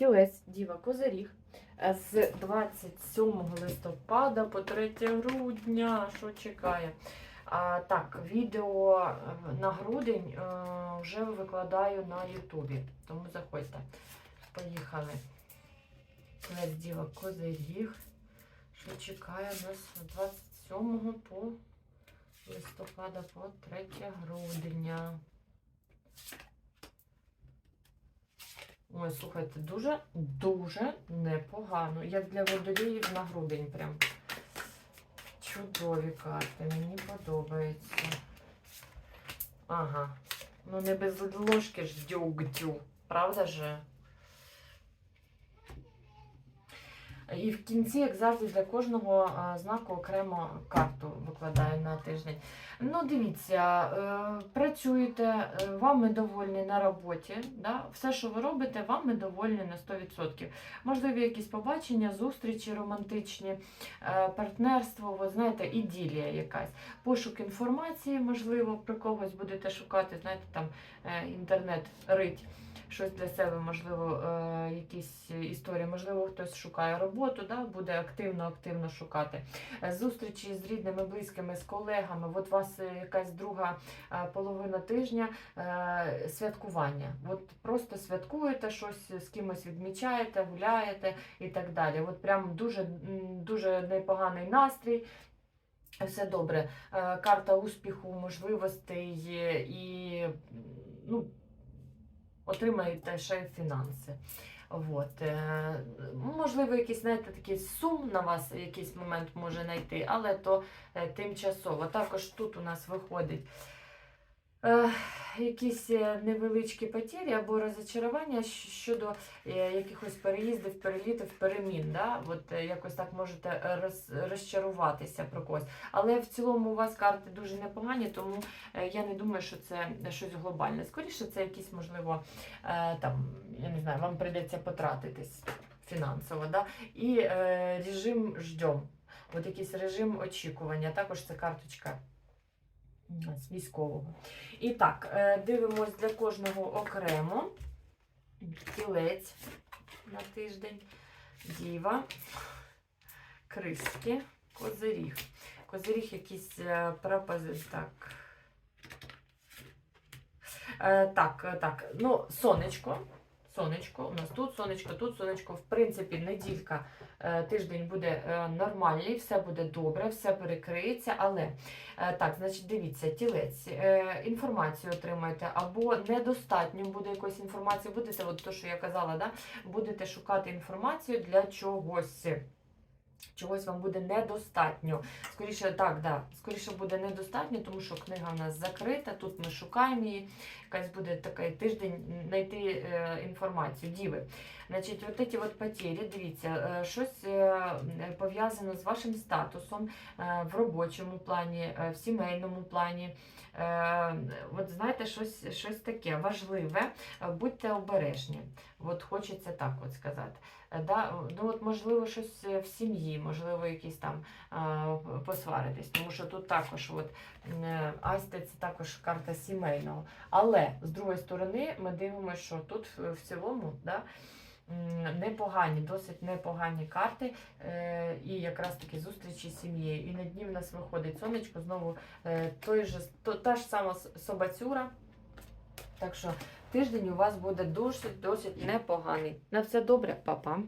тілець Діва Козиріг е, з 27 листопада по 3 грудня. Що чекає? А, так, відео е, на грудень е, вже викладаю на Ютубі, тому заходьте. Поїхали. Тілець Діва Козиріг. Що чекає нас з 27 по листопада по 3 грудня. Ой, слухайте, дуже, дуже непогано. Як для водоліїв на грудень прям. Чудові карти, мені подобається. Ага. Ну не без ложки ж дю. правда же? І в кінці, як завжди, для кожного знаку окремо карту викладаю на тиждень. Ну, дивіться, е, працюєте, е, вами довольні на роботі. Да? Все, що ви робите, вами довольні на 100%. Можливі якісь побачення, зустрічі романтичні, е, партнерство, ви знаєте, іділія якась. Пошук інформації, можливо, про когось будете шукати, знаєте, там е, інтернет рить. Щось для себе, можливо, е, якісь історії, можливо, хтось шукає роботу, да, буде активно-активно шукати. Е, Зустрічі з рідними, близькими, з колегами. От у вас е, якась друга е, половина тижня святкування. От просто святкуєте щось, з кимось відмічаєте, гуляєте і так далі. От прям дуже, дуже непоганий настрій. Все добре. Карта успіху, можливостей і ну, отримаєте ще фінанси. От. е, Можливо, якийсь, знаєте, такий сум на вас в якийсь момент може знайти, але то е, тимчасово. Також тут у нас виходить якісь е, невеличкі потері або розочарування щодо е, якихось переїздів, перелітів, перемін. Да? От, е, якось так можете роз, розчаруватися про когось. Але в цілому у вас карти дуже непогані, тому я не думаю, що це щось глобальне. Скоріше, це якісь, можливо, там, я не знаю, вам прийдеться потратитись фінансово. Да? І е, режим ждем. От якийсь режим очікування. Також це карточка з військового. І так, е, дивимось для кожного окремо. Тілець на тиждень, діва, криски, козиріг. Козиріг якийсь е, пропози... Так. Е, так, так, ну, сонечко. Сонечко, у нас тут сонечко, тут сонечко. В принципі, неділька, е, тиждень буде е, нормальний, все буде добре, все перекриється. Але е, так, значить, дивіться, тілець, інформацію отримаєте, або недостатньо буде якоїсь інформації, будете, от то, що я казала, да, будете шукати інформацію для чогось. Чогось вам буде недостатньо. Скоріше, так, да, скоріше буде недостатньо, тому що книга в нас закрита, тут ми шукаємо її. Якась буде такий тиждень знайти е, інформацію. Діви. Значить, от ці от потері, дивіться, е, щось е, пов'язано з вашим статусом е, в робочому плані, е, в сімейному плані. Е, от знаєте, щось, щось таке важливе. Е, Будьте обережні. От хочеться так от сказати. Е, Да? Ну, от, можливо, щось е, в сім'ї, можливо, якісь там посваритись, тому що тут також от, е, Асти це також карта сімейного. Але з другої сторони, ми дивимося, що тут в цілому да, непогані, досить непогані карти, е, і якраз такі зустрічі з сім'єю. І на дні в нас виходить сонечко, знову е, той же, то, та ж сама собацюра. Так що тиждень у вас буде досить досить непоганий. На все добре, папа.